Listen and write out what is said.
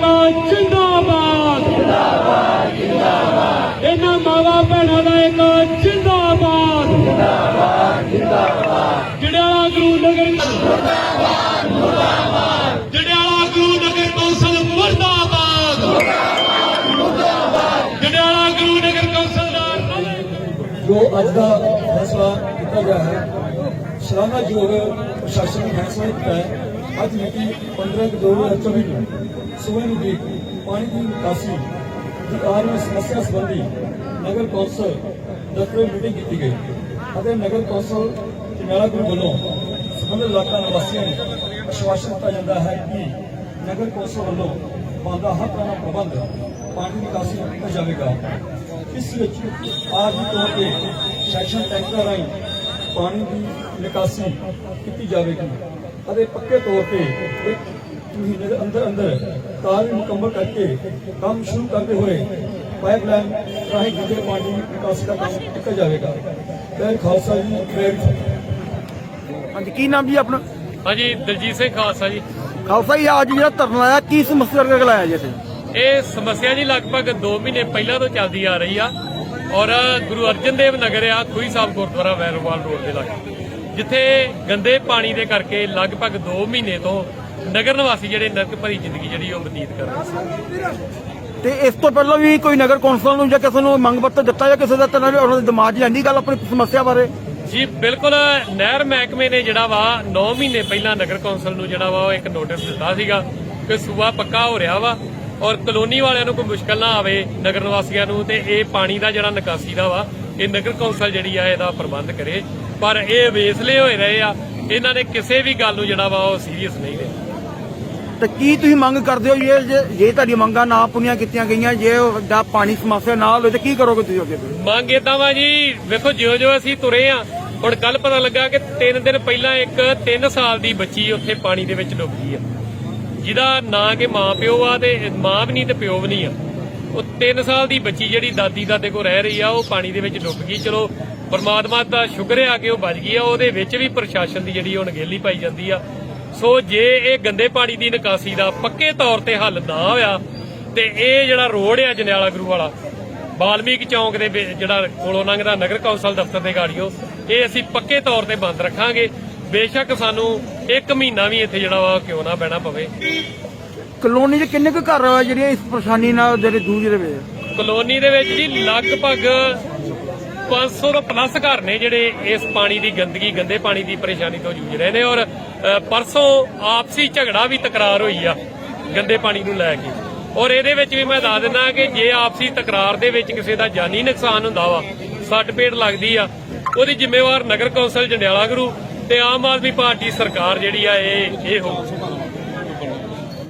ਭੈਣਾਂ ਜਿੰਦਾਬਾਦ ਜਿੰਦਾਬਾਦ। ਜਿੰਦਾਬਾਦ ਇਹਨਾਂ ਮਾਵਾ ਭੈਣਾਂ ਦਾ ਇੱਕ ਜਿੰਦਾਬਾਦ। ਜਿੰਦਾਬਾਦ ਜਿੰਦਾਬਾਦ ਜੜਿਆਲਾ ਗੁਰੂ ਨਗਰ ਮੁਰਦਾਬਾਦ ਮੁਰਦਾਬਾਦ ਜੜਿਆਲਾ ਗੁਰੂ ਨਗਰ ਕੌਂਸਲ ਮੁਰਦਾਬਾਦ। ਮੁਰਦਾਬਾਦ ਮੁਰਦਾਬਾਦ ਜੜਿਆਲਾ ਗੁਰੂ ਨਗਰ ਕੌਂਸਲ ਦਾ ਜੋ ਅੱਜ ਦਾ ਫੈਸਲਾ ਕੀਤਾ ਗਿਆ ਹੈ ਸ਼ਲਾਘਾਯੋਗ ਪ੍ਰਸ਼ਾਸਨ ਨੇ ਫੈਸਲਾ ਕੀਤਾ ਹੈ, ਅੱਜ ਮਿਤੀ 15 ਦੋ 2024 ਨੂੰ ਸਵੇਰ ਨੂੰ ਦੀ ਪਾਣੀ ਦੀ ਨਿਕਾਸੀ ਦੀ ਆ ਰਹੀ ਸਮੱਸਿਆ ਸੰਬੰਧੀ ਨਗਰ ਕੌਂਸਲ ਦਫ਼ਤਰ ਮੀਟਿੰਗ ਕੀਤੀ ਗਈ ਅਤੇ ਨਗਰ ਕੌਂਸਲ ਚਨਾਲਾ ਗੁਰੂ ਵੱਲੋਂ ਸੰਬੰਧਿਤ ਇਲਾਕਾ ਨਿਵਾਸੀਆਂ ਨੂੰ ਅਸ਼ਵਾਸਨ ਦਿੱਤਾ ਜਾਂਦਾ ਹੈ ਕਿ ਨਗਰ ਕੌਂਸਲ ਵੱਲੋਂ ਬਣਦਾ ਹਰ ਤਰ੍ਹਾਂ ਦਾ ਪ੍ਰਬੰਧ ਪਾਣੀ ਦੀ ਨਿਕਾਸੀ ਕੀਤਾ ਜਾਵੇਗਾ। ਇਸ ਵਿੱਚ ਆਰਜੀ ਤੌਰ ਤੇ ਸੈਕਸ਼ਨ ਟੈਂਕਰਾਂ ਰਾਹੀਂ ਪਾਣੀ ਦੀ ਨਿਕਾਸੀ ਕੀਤੀ ਜਾਵੇਗੀ। ਅਤੇ ਪੱਕੇ ਤੌਰ ਤੇ ਇੱਕ ਮਹੀਨੇ ਦੇ ਅੰਦਰ ਅੰਦਰ ਕਾਰਜ ਮੁਕੰਮਲ ਕਰਕੇ ਕੰਮ ਸ਼ੁਰੂ ਕਰਦੇ ਹੋਏ ਪਾਈਪਲਾਈਨ ਰਾਹੀਂ ਗੰਦੇ ਪਾਣੀ ਦੀ ਨਿਕਾਸੀ ਦਾ ਕੰਮ ਕੀਤਾ ਜਾਵੇਗਾ। ਮੈਂ ਖਾਲਸਾ ਜੀ ਹਾਂਜੀ ਕੀ ਨਾਮ ਜੀ ਆਪਣਾ? ਹਾਂਜੀ ਦਲਜੀਤ ਸਿੰਘ ਖਾਲਸਾ ਜੀ। ਖਾਲਸਾ ਜੀ ਅੱਜ ਜਿਹੜਾ ਧਰਨਾ ਆਇਆ ਕੀ ਸਮੱਸਿਆ ਕਰਕੇ ਲਾਇਆ ਜੀ ਇਹ ਸਮੱਸਿਆ ਜੀ ਲਗਭਗ 2 ਮਹੀਨੇ ਪਹਿਲਾਂ ਤੋਂ ਚੱਲਦੀ ਆ ਰਹੀ ਆ। ਔਰ ਗੁਰੂ ਅਰਜਨ ਦੇਵ ਨਗਰ ਆ ਖੂਹੀ ਸਾਹਿਬ ਗੁਰਦੁਆਰਾ ਵੈਰੋਵਾਲ ਰੋਡ ਦੇ ਲਾਗੇ। ਜਿੱਥੇ ਗੰਦੇ ਪਾਣੀ ਦੇ ਕਰਕੇ ਲਗਭਗ 2 ਮਹੀਨੇ ਤੋਂ ਨਗਰ ਨਿਵਾਸੀ ਜਿਹੜੇ ਨਰਕ ਭਰੀ ਜ਼ਿੰਦਗੀ ਜਿਹੜੀ ਉਹ ਬਤੀਤ ਕਰ ਰਹੇ ਸੀ। ਤੇ ਇਸ ਤੋਂ ਪਹਿਲਾਂ ਵੀ ਕੋਈ ਨਗਰ ਕੌਂਸਲ ਨੂੰ ਜਾਂ ਕਿਸੇ ਨੂੰ ਮੰਗ ਪੱਤਰ ਦਿੱਤਾ ਜਾਂ ਕਿਸੇ ਦਾ ਤਾਂ ਉਹਨਾਂ ਦੇ ਦਿਮਾਗ 'ਚ ਲੈਂਦੀ ਗੱਲ ਆਪਣੀ ਸਮੱਸਿਆ ਬਾਰੇ? ਜੀ ਬਿਲਕੁਲ ਨਹਿਰ ਮਹਿਕਮੇ ਨੇ ਜਿਹੜਾ ਵਾ 9 ਮਹੀਨੇ ਪਹਿਲਾਂ ਨਗਰ ਕੌਂਸਲ ਨੂੰ ਜਿਹੜਾ ਵਾ ਉਹ ਇੱਕ ਨੋਟਿਸ ਦਿੱਤਾ ਸੀਗਾ ਕਿ ਸੂਆ ਪੱਕਾ ਹੋ ਰਿਹਾ ਵਾ। ਔਰ ਕਲੋਨੀ ਵਾਲਿਆਂ ਨੂੰ ਕੋਈ ਮੁਸ਼ਕਲ ਨਾ ਆਵੇ ਨਗਰ ਨਿਵਾਸੀਆਂ ਨੂੰ ਤੇ ਇਹ ਪਾਣੀ ਦਾ ਜਿਹੜਾ ਨਿਕਾਸੀ ਦਾ ਵਾ ਇਹ ਨਗਰ ਕੌਂਸਲ ਜਿਹੜੀ ਆ ਇਹਦਾ ਪ੍ਰਬੰਧ ਕਰੇ। ਪਰ ਇਹ ਵੇਸਲੇ ਹੋਏ ਰਹੇ ਆ ਇਹਨਾਂ ਨੇ ਕਿਸੇ ਵੀ ਗੱਲ ਨੂੰ ਜਿਹੜਾ ਵਾ ਉਹ ਸੀਰੀਅਸ ਨਹੀਂ ਲਿਆ। ਤੇ ਕੀ ਤੁਸੀਂ ਮੰਗ ਕਰਦੇ ਹੋ ਜੇ ਜੇ- ਤੁਹਾਡੀ ਮੰਗਾਂ ਨਾ ਪੂਰੀਆਂ ਕੀਤੀਆਂ ਗਈਆਂ ਜੇ ਦਾ ਪਾਣੀ ਸਮੱਸਿਆ ਨਾ ਹੋਵੇ ਤੇ ਕੀ ਕਰੋਗੇ ਤੁਸੀਂ ਅੱਗੇ? ਮੰਗ ਏਦਾਂ ਵਾ ਜੀ ਵੇਖੋ ਜਿਉਂ ਜਿਉਂ ਅਸੀਂ ਤੁਰੇ ਆ ਹੁਣ ਕੱਲ ਪਤਾ ਲੱਗਾ ਕਿ 3 ਦਿਨ ਪਹਿਲਾਂ ਇੱਕ 3 ਸਾਲ ਦੀ ਬੱਚੀ ਉੱਥੇ ਪਾਣੀ ਦੇ ਵਿੱਚ ਡੁੱਬ ਗਈ ਆ। ਜਿਹਦਾ ਨਾਂ ਕਿ ਮਾਂ ਪਿਓ ਆ ਤੇ ਮਾਂ ਵੀ ਨਹੀਂ ਤੇ ਪਿਓ ਵੀ ਨਹੀਂ ਆ। ਉਹ 3 ਸਾਲ ਦੀ ਬੱਚੀ ਜਿਹੜੀ ਦਾਦੀ ਦਾਦੇ ਕੋਲ ਰਹਿ ਰਹੀ ਆ, ਉਹ ਪਾਣੀ ਦੇ ਵਿੱਚ ਡੁੱਬ ਗਈ। ਚਲੋ, ਪਰਮਾਤਮਾ ਦਾ ਸ਼ੁਕਰ ਹੈ ਕਿ ਉਹ ਬਚ ਗਈ ਆ। ਉਹਦੇ ਵਿੱਚ ਵੀ ਪ੍ਰਸ਼ਾਸਨ ਦੀ ਜਿਹੜੀ ਉਹ ਨਗੇਲੀ ਪਾਈ ਜਾਂਦੀ ਆ। ਸੋ ਜੇ ਇਹ ਗੰਦੇ ਪਾਣੀ ਦੀ ਨਿਕਾਸੀ ਦਾ ਪੱਕੇ ਤੌਰ ਤੇ ਹੱਲ ਨਾ ਹੋਇਆ, ਤੇ ਇਹ ਜਿਹੜਾ ਰੋਡ ਆ ਜਨਿਆਲਾ ਗੁਰੂ ਵਾਲਾ, ਬਾਲਮੀਕ ਚੌਂਕ ਦੇ ਜਿਹੜਾ ਕੋਲੋਂ ਲੰਘਦਾ ਨਗਰ ਕੌਂਸਲ ਦਫ਼ਤਰ ਦੇ ਗਾੜੀਓ, ਇਹ ਅਸੀਂ ਪੱਕੇ ਤੌਰ ਤੇ ਬੰਦ ਰੱਖਾਂਗੇ। ਬੇਸ਼ੱਕ ਸਾਨੂੰ 1 ਮਹੀਨਾ ਵੀ ਇੱਥੇ ਜਿਹੜਾ ਵਾ ਕਿਉਂ ਨਾ ਬਹਿਣਾ ਪਵੇ। ਕਲੋਨੀ 'ਚ ਕਿੰਨੇ ਕੁ ਘਰ ਆ ਜਿਹੜੀਆਂ ਇਸ ਪਰੇਸ਼ਾਨੀ ਨਾਲ ਜਿਹੜੇ ਜੂਝ ਰਹੇ ਵੇ ਕਲੋਨੀ ਦੇ ਵਿੱਚ ਜੀ ਲਗਭਗ 500 ਤੋਂ ਪਲੱਸ ਘਰ ਨੇ ਜਿਹੜੇ ਇਸ ਪਾਣੀ ਦੀ ਗੰਦਗੀ ਗੰਦੇ ਪਾਣੀ ਦੀ ਪਰੇਸ਼ਾਨੀ ਤੋਂ ਜੂਝ ਰਹੇ ਨੇ ਔਰ ਪਰਸੋਂ ਆਪਸੀ ਝਗੜਾ ਵੀ ਤਕਰਾਰ ਹੋਈ ਆ ਗੰਦੇ ਪਾਣੀ ਨੂੰ ਲੈ ਕੇ। ਔਰ ਇਹਦੇ ਵਿੱਚ ਵੀ ਮੈਂ ਦੱਸ ਦਿੰਦਾ ਕਿ ਜੇ ਆਪਸੀ ਤਕਰਾਰ ਦੇ ਵਿੱਚ ਕਿਸੇ ਦਾ ਜਾਨੀ ਨੁਕਸਾਨ ਹੁੰਦਾ ਵਾ ਸੱਟ ਪੇਟ ਲੱਗਦੀ ਆ ਉਹਦੀ ਜ਼ਿੰਮੇਵਾਰ ਨਗਰ ਕੌਂਸਲ ਜੰਡਿਆਲਾ ਗੁਰੂ ਤੇ ਆਮ ਆਦਮੀ ਪਾਰਟੀ ਸਰਕਾਰ ਜਿਹੜੀ ਆ ਇਹ ਇਹ ਹੋਊ